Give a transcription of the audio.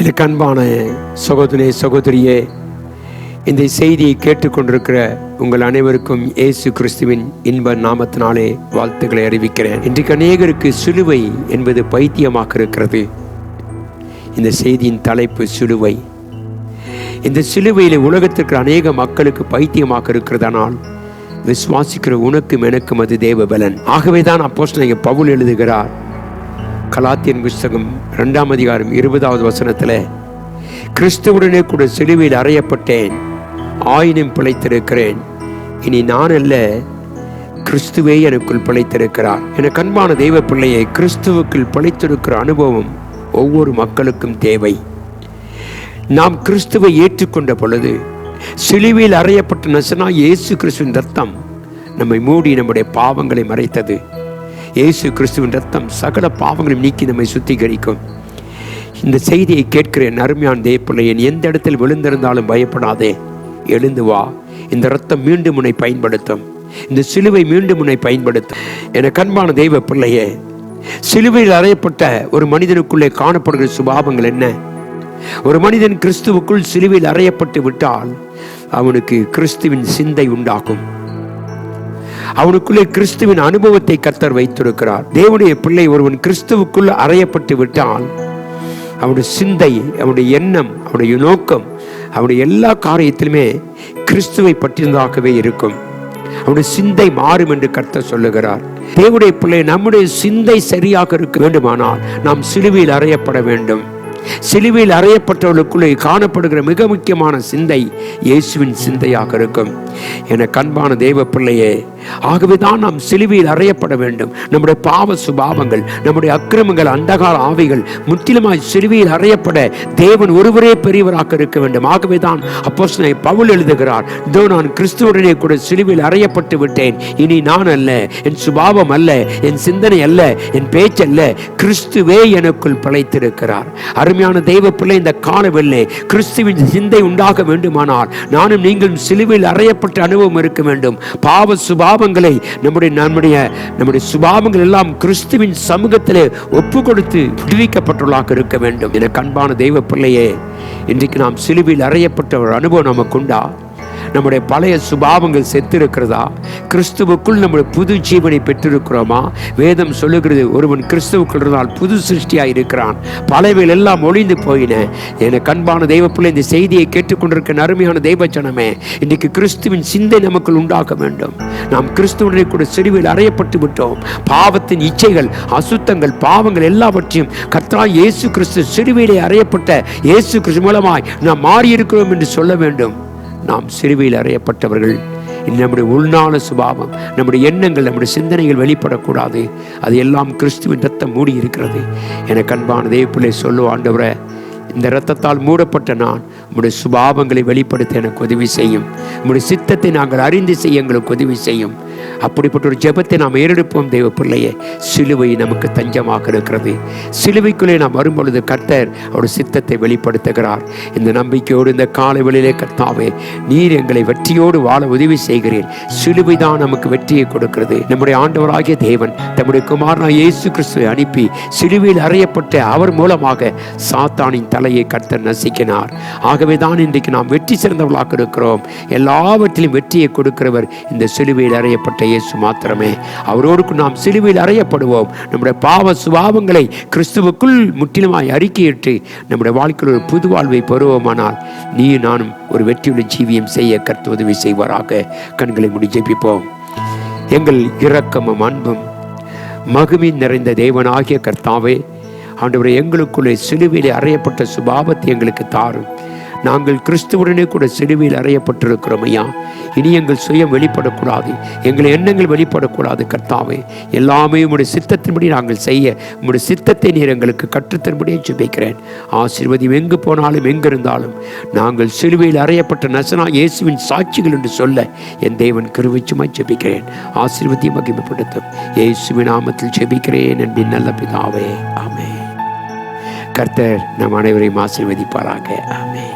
எனக்கு அன்பான சகோதரே சகோதரியே இந்த செய்தியை கேட்டுக்கொண்டிருக்கிற உங்கள் அனைவருக்கும் இயேசு கிறிஸ்துவின் இன்ப நாமத்தினாலே வாழ்த்துக்களை அறிவிக்கிறேன். இன்றைக்கு அநேகருக்கு சிலுவை என்பது பைத்தியமாக இருக்கிறது. இந்த செய்தியின் தலைப்பு சிலுவை. இந்த சிலுவையில் உலகத்திற்கு அநேக மக்களுக்கு பைத்தியமாக இருக்கிறதனால் விசுவாசிக்கிற உனக்கும் எனக்கும் அது தேவபலன். ஆகவேதான் அப்போஸ்தலன் பவுல் எழுதுகிறார் கலாத்தியன் புஸ்தகம் ரெண்டாம் அதிகாரம் இருபதாவது வசனத்தில் கிறிஸ்துவுடனே கூட சிலுவையில் அறையப்பட்டேன் ஆயினும் பிழைத்திருக்கிறேன். இனி நான் அல்ல கிறிஸ்துவே எனக்குள் பிழைத்திருக்கிறார். என கண்பான தெய்வ பிள்ளையை கிறிஸ்துவுக்குள் பிழைத்திருக்கிற அனுபவம் ஒவ்வொரு மக்களுக்கும் தேவை. நாம் கிறிஸ்துவை ஏற்றுக்கொண்ட பொழுது சிலுவையில் அறையப்பட்ட நசனா இயேசு கிறிஸ்துவின் ரத்தம் நம்மை மூடி நம்முடைய பாவங்களை மறைத்தது. இயேசு கிறிஸ்துவின் ரத்தம் சகல பாவங்களையும் நீக்கி நம்மை சுத்திகரிக்கும். இந்த செய்தியை கேட்கிறேன் அருமையான தேவப்பிள்ளை என் எந்த இடத்தில் விழுந்திருந்தாலும் பயப்படாதே. எழுந்து வா. இந்த ரத்தம் மீண்டும் உன்னை பயன்படுத்தும். இந்த சிலுவை மீண்டும் உன்னை பயன்படுத்தும். என கண்பான தெய்வ பிள்ளையே சிலுவையில் அறையப்பட்ட ஒரு மனிதனுக்குள்ளே காணப்படுகிற சுபாவங்கள் என்ன? ஒரு மனிதன் கிறிஸ்துவுக்குள் சிலுவையில் அறையப்பட்டு விட்டால் அவனுக்கு கிறிஸ்துவின் சிந்தை உண்டாகும். அவனுக்குள்ளே கிறிஸ்துவின் அனுபவத்தை கர்த்தர் வைத்திருக்கிறார். தேவனுடைய பிள்ளை ஒருவன் கிறிஸ்துவுக்குள் அறையப்பட்டு விட்டால் அவனுடைய சிந்தை அவனுடைய எண்ணம் அவனுடைய நோக்கம் அவனுடைய எல்லா காரியத்திலுமே கிறிஸ்துவை பற்றியதாகவே இருக்கும். அவனுடைய சிந்தை மாறும் என்று கர்த்தர் சொல்லுகிறார். தேவனுடைய பிள்ளை நம்முடைய சிந்தை சரியாக இருக்க வேண்டுமானால் நாம் சிலுவையில் அறையப்பட வேண்டும். சிலுவையில் அறையப்பட்டவர்களுக்குள்ளே காணப்படுகிற மிக முக்கியமான சிந்தை இயேசுவின் சிந்தையாக இருக்கும். என கண்பான தெய்வ பிள்ளையே ஆகவே தான் நாம் சிலுவையில் அறையப்பட வேண்டும். நம்முடைய பாவ சுபாவங்கள் நம்முடைய அக்கிரமங்கள் அந்தகால ஆவிகள் முற்றிலுமாய் சிலுவையில் அறையப்பட தேவன் ஒருவரே பெரியவராக இருக்க வேண்டும். ஆகவே தான் அப்போ பவுல் எழுதுகிறார் இதோ நான் கிறிஸ்துவனே கூட சிலுவையில் அறையப்பட்டு விட்டேன். இனி நான் அல்ல என் சுபாவம் அல்ல என் சிந்தனை அல்ல என் பேச்சல்ல கிறிஸ்துவே எனக்குள் பிழைத்திருக்கிறார். அருமையான தெய்வ பிள்ளை இந்த காலவில்லை கிறிஸ்துவின் சிந்தை உண்டாக வேண்டுமானால் நானும் நீங்களும் சிலுவையில் அறையப்பட்ட அனுபவம் இருக்க வேண்டும். பாவ சுபாவங்களை நம்முடைய நம்முடைய நம்முடைய சுபாவங்கள் எல்லாம் கிறிஸ்துவின் சமூகத்திலே ஒப்பு கொடுத்து விடுவிக்கப்பட்டுள்ளாக இருக்க வேண்டும். என கண்பான தெய்வ பிள்ளையே இன்றைக்கு நாம் சிலுவையில் அறையப்பட்ட ஒரு அனுபவம் நமக்கு உண்டா? நம்முடைய பழைய சுபாவங்கள் செத்திருக்கிறதா? கிறிஸ்துவுக்குள் நம்முடைய புது ஜீவனை பெற்றிருக்கிறோமா? வேதம் சொல்லுகிறது ஒருவன் கிறிஸ்துவுக்குள் இருந்தால் புது சிருஷ்டியாக இருக்கிறான். பழையவைகள் எல்லாம் ஒளிந்து போயின. என கண்பான தெய்வப்புள்ள இந்த செய்தியை கேட்டுக்கொண்டிருக்க அருமையான தெய்வச்சனமே இன்றைக்கு கிறிஸ்துவின் சிந்தை நமக்குள் உண்டாக்க வேண்டும். நாம் கிறிஸ்துவனை கூட சிறுவில் அறையப்பட்டு விட்டோம். பாவத்தின் இச்சைகள் அசுத்தங்கள் பாவங்கள் எல்லாவற்றையும் கர்த்தா இயேசு கிறிஸ்து சிறுவையிலே அறையப்பட்ட இயேசு கிறிஸ்து மூலமாய் நாம் மாறியிருக்கிறோம் என்று சொல்ல வேண்டும். நாம் சிறுவையில் அறையப்பட்டவர்கள். நம்முடைய உள்நாள சுபாவம் நம்முடைய எண்ணங்கள் நம்முடைய சிந்தனைகள் வெளிப்படக்கூடாது. அது எல்லாம் கிறிஸ்துவின் ரத்தம் மூடி இருக்கிறது எனக்கு அன்பான தேவப்பிள்ளை சொல்லுவோம் ஆண்டவரை இந்த இரத்தத்தால் மூடப்பட்ட நான் உங்களுடைய சுபாவங்களை வெளிப்படுத்த எனக்கு உதவி செய்யும். உங்களுடைய சித்தத்தை நாங்கள் அறிந்து செய்ய எங்களுக்கு உதவி செய்யும். அப்படிப்பட்ட ஒரு ஜெபத்தை நாம் ஏறெடுப்போம் தெய்வ பிள்ளையே. சிலுவை நமக்கு தஞ்சமாக இருக்கிறது. சிலுவைக்குள்ளே நாம் வரும்பொழுது கர்த்தர் அவருடைய சித்தத்தை வெளிப்படுத்துகிறார். இந்த நம்பிக்கையோடு இந்த காலை வெளியிலே கர்த்தாவே நீர் எங்களை வெற்றியோடு வாழ உதவி செய்கிறீர். சிலுவை தான் நமக்கு வெற்றியை கொடுக்கிறது. நம்முடைய ஆண்டவராகிய தேவன் தம்முடைய குமாரனா இயேசு கிறிஸ்துவை அனுப்பி சிலுவையில் அறையப்பட்ட அவர் மூலமாக சாத்தானின் தலையை கர்த்தர் நசிக்கினார். ஆகவே தான் இன்றைக்கு நாம் வெற்றி சிறந்தவர்களாக இருக்கிறோம். எல்லாவற்றிலும் வெற்றியை கொடுக்கிறவர் இந்த சிலுவையில் அறையப்பட்ட இயேசு மாத்திரமே. அவரோடு நாம் சிலுவையில் அறையப்படுவோம். நம்முடைய பாவ சுபாவங்களை கிறிஸ்துவுக்குள் முற்றிலுமாய் அறிக்கையிட்டு நம்முடைய வாழ்க்கையில் ஒரு புது வாழ்வை பெறுவோமானால் நீ நானும் ஒரு வெற்றியுள்ள ஜீவியம் செய்ய கருத்து உதவி செய்வாராக. கண்களை முடி ஜெபிப்போம். எங்கள் இரக்கமும் அன்பும் மகிமை நிறைந்த தேவனாகிய கர்த்தாவே ஆண்டவரை எங்களுக்குள்ளே சிலுவையிலே அறையப்பட்ட சுபாவத்தை எங்களுக்கு தாரும். நாங்கள் கிறிஸ்துவுடனே கூட சிலுவையில் அறையப்பட்டிருக்கிறோம் ஐயா. இனி எங்கள் சுயம் வெளிப்படக்கூடாது. எங்கள் எண்ணங்கள் வெளிப்படக்கூடாது கர்த்தாவே. எல்லாமே உங்களுடைய சித்தத்தின்படி நாங்கள் செய்ய உங்களுடைய சித்தத்தை நீர் எங்களுக்கு கற்றுத்தன்படியே ஜெபிக்கிறேன். ஆசீர்வதியும் எங்கு போனாலும் எங்கிருந்தாலும் நாங்கள் சிலுவையில் அறையப்பட்ட நசனா இயேசுவின் சாட்சிகள் என்று சொல்ல என் தேவன் கருவிச்சுமாய் ஜெபிக்கிறேன். ஆசீர்வதியும் மகிமைப்படுத்தும். இயேசுவின் நாமத்தில் ஜெபிக்கிறேன் என்பின் நல்ல பிதாவே. ஆமே கர்த்தர் நம் அனைவரையும் ஆசீர்வதிப்பாராக. ஆமே